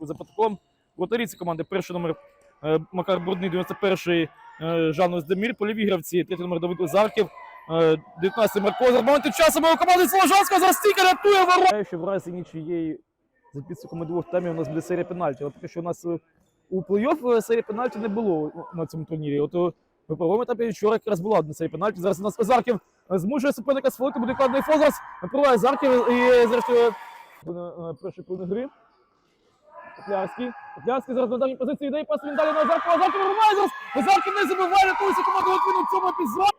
за протоколом. Вратарі ці команди перший номер е, Макар Брудний, 91-й е, Жан Оздемір, поліві гравці, третій номер Давид Озарків, е, 19-й Марко Зарбанти. Часом у команди Слобожанська за стійка рятує ворота. Що в разі нічиєї за підсумками двох таймів у нас буде серія пенальті. Але поки що у нас е, у плей-офф е, серії пенальті не було на цьому турнірі. От е, в первому етапі вчора якраз була одна серія пенальті. Зараз у нас Озарків е, змушує суперника свалити, буде кладний фол. Зараз Зарків і зрештою е, перший повний гри. Котлярський. Котлярський зараз на даній позиції йде і пас він далі на Озаркова. Озарків вирубає зараз. Не забиває, рятується команда Литвину в цьому епізоді.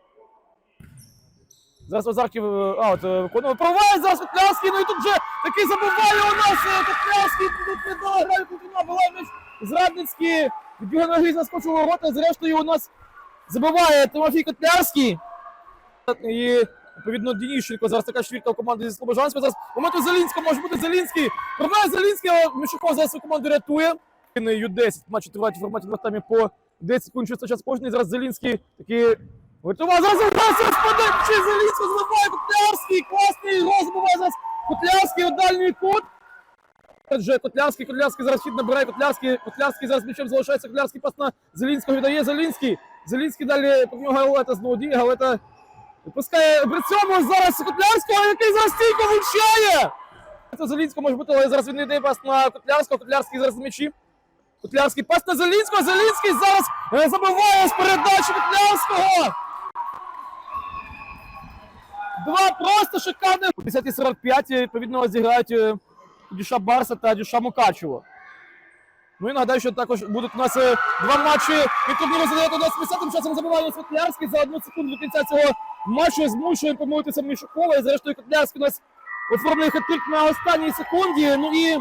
Зараз Озарків е, а, от, е, виконує. Проває зараз Котлярський, ну і тут вже таки забиває у нас е, Котлярський. Тут не дала грає Кутина, була м'яч Зрадницький. Від його ноги заскочив ворота, зрештою у нас забиває Тимофій Котлярський. І відповідно Дініщенко. Зараз така чвірка у команди зі Слобожанського. Зараз моменту Зелінського може бути Зелінський. Пробиває Зелінський, але Мішуков зараз свою команду рятує. Ю-10 матчі тривають у форматі двох таймів по 10 секунд, що час кожний. Зараз Зелінський такий Готова зараз зараз розпаде, чи Зелінський зливає Котлярський, класний розбиває зараз Котлярський у дальній кут. Отже, Котлярський, Котлярський зараз хід набирає Котлярський, Котлярський зараз м'ячем залишається, Котлярський пас на Зелінського віддає Зелінський. Зелінський далі по нього Галета знову діє, Галета випускає при цьому зараз Котлярського, який зараз стійко влучає. Це Зелінського може бути, але зараз він йде пас на Котлярського, Котлярський зараз на м'ячі. Котлярський пас на Зелінського, Зелінський зараз е, забиває з передачі Котлярського. Два просто шикарних. У 10.45 відповідно зіграють е, Дюша Барса та Дюша Мукачево. Ну і нагадаю, що також будуть у нас е, два матчі від турніру за 19 тим часом забиває Світлярський за одну секунду до кінця цього матчу змушує помилитися Мішукова. І зрештою Котлярський у нас оформлює хет на останній секунді. Ну і